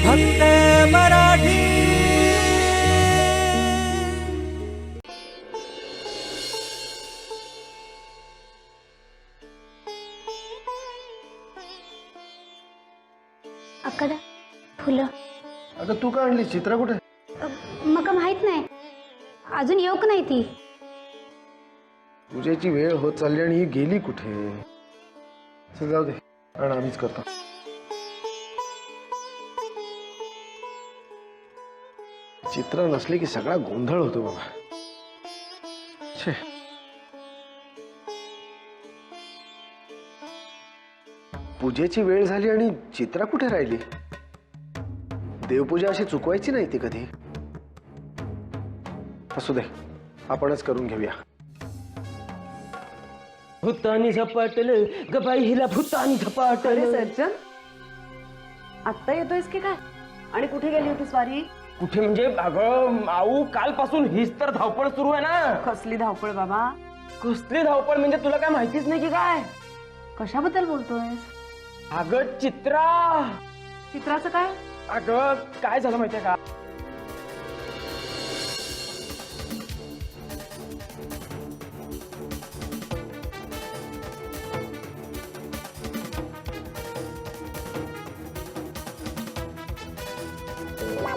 फक्त मराठी. अक्कादा फुलं. अगं तू का आणली चित्रा कुठे? अ, मका माहीत नाही. अजून येऊ का नाही ती. पूजेची वेळ होत चालली आणि ही गेली कुठे? चल जाऊ दे. आणि आम्हीच करतो. चित्र नसले की सगळा गोंधळ होतो बाबा. छे. पूजेची वेळ झाली आणि चित्रा कुठे राहिली? देवपूजा अशी चुकवायची नाही ती कधी. असू दे आपणच करून घेऊया. भूतानी झपाटल ग बाई हिला भूतानी झपाटल. अरे सज्जन आत्ता येतोयस की काय? आणि कुठे गेली होती स्वारी कुठे म्हणजे अगं आऊ कालपासून हीच तर धावपळ सुरू आहे ना. कसली धावपळ बाबा? कसली धावपळ म्हणजे तुला काय माहितीच नाही की काय? कशाबद्दल बोलतोयस? अगं चित्रा. चित्राचं काय? अगं काय झालं माहितीये का?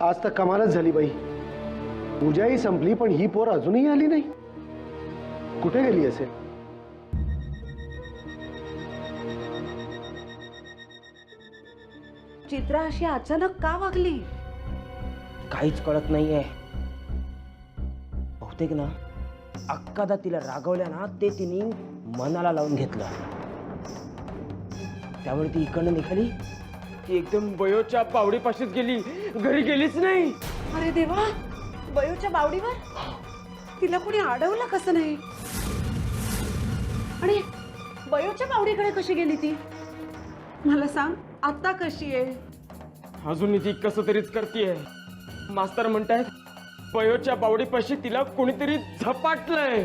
आज तर कमालच झाली बाई. पूजाही संपली पण ही पोर अजूनही आली नाही. कुठे गेली असेल? चित्रा अशी अचानक का वागली? काहीच कळत नाहीये. बहुतेक ना अक्कादा तिला रागवल्या ना ते तिने मनाला लावून घेतलं. त्यामुळे ती इकडनं निघाली ती एकदम बयोच्या पावडीपाशीच गेली. घरी गेलीच नाही. अरे देवा बयोच्या बावडीवर? तिला कोणी अडवलं कसं नाही? आणि बयोच्या बावडीकडे कशी गेली ती? मला सांग आता कशी आहे? अजून ती कसं तरीच करतीये. मास्तर म्हणतायत बयोच्या बावडीपाशी तिला कोणीतरी झपाटलंय.